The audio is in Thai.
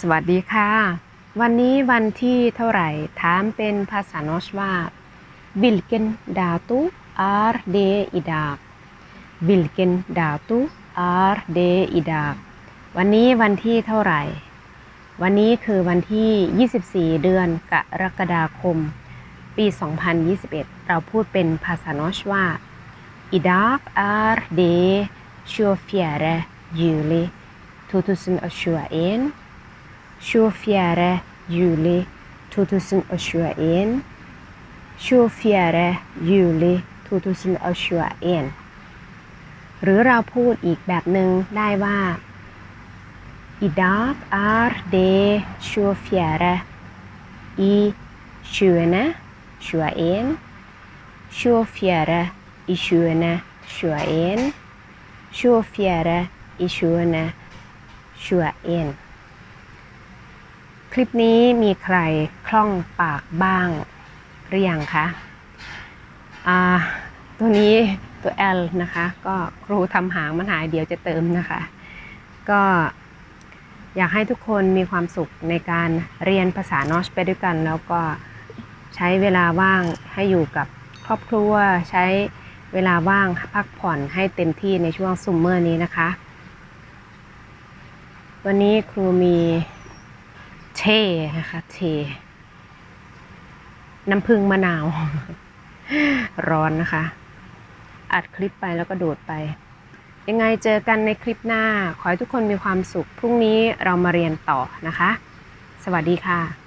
สวัสดีค่ะ วันนี้วันที่เท่าไหร่ถามเป็นภาษานอชว่า Vilken dato är det idag Vilken dato är det idag วันนี้วันที่เท่าไหร่ วันนี้คือวันที่ 24 เดือนกรกฎาคม ปี 2021 เราพูดเป็นภาษานอชว่า Idag är det 24 juli 2021 24 juli 2021 24 juli 2021หรือเราพูดอีกแบบหนึ่งได้ว่า Idag är det 24 i 20 21 24 i 20 21 24 i 20 21ค ลิปนี้มีใครคล่องปากบ้างหรือยังคะอ่าตัวนี้ตัว L นะคะ ก็ครูทำหางมันหายเดี๋ยวจะเติมนะคะ ก็อยากให้ทุกคนมีความสุขในการเรียนภาษานอชไปด้วยกัน แล้วก็ใช้เวลาว่างให้อยู่กับครอบครัว ใช้เวลาว่างพักผ่อนให้เต็มที่ในช่วงซุมเมอร์นี้นะคะ วันนี้ครูมี เทนะคะเทน้ำผึ้งมะนาว ร้อนนะคะ อัดคลิปไปแล้วก็โดดไป ยังไงเจอกันในคลิปหน้า ขอให้ทุกคนมีความสุข พรุ่งนี้เรามาเรียนต่อนะคะ สวัสดีค่ะ